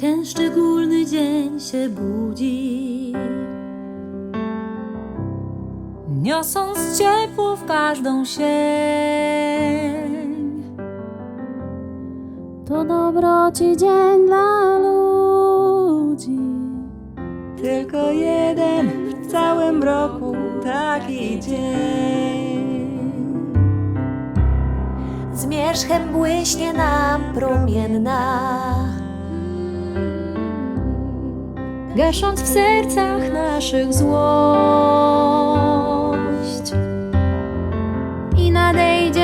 ten szczególny dzień się budzi. Niosąc ciepło w każdą sień. To dobroci dzień dla ludzi. Tylko jeden w całym roku taki dzień. Zmierzchem błyśnie nam promienna. Gasząc w sercach naszych złość. I nadejdzie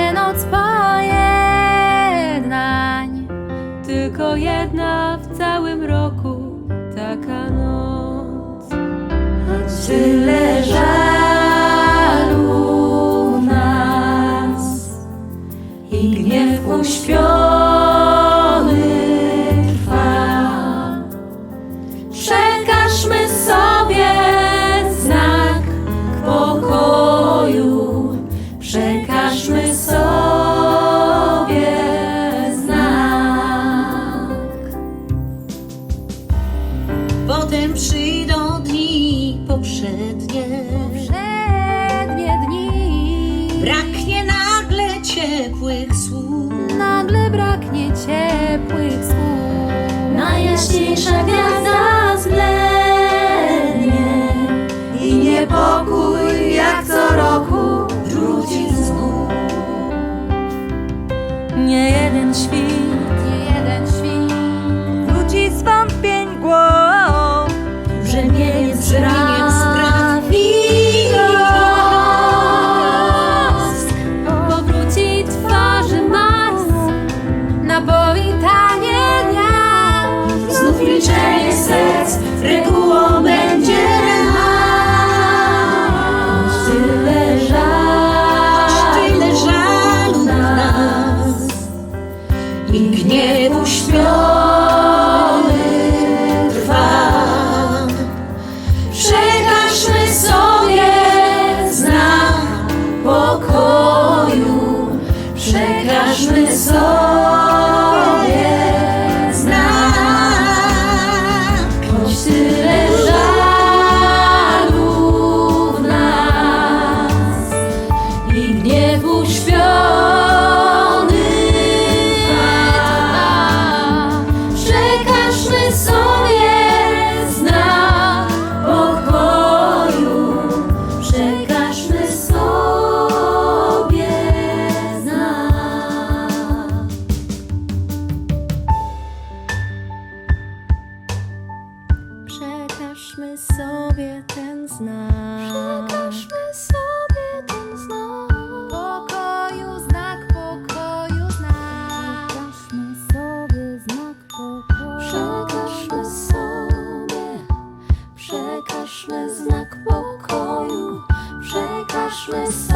ciepłych słów. Najjaśniejsza gwiazda zblednie i niepokój jak co roku wróci znów. Nie jeden świt, Przekażmy sobie ten znak. Przekażmy sobie ten znak. Pokoju znak, pokoju znak. Przekażmy sobie znak pokoju. Przekażmy sobie. Przekażmy znak pokoju. Przekażmy sobie.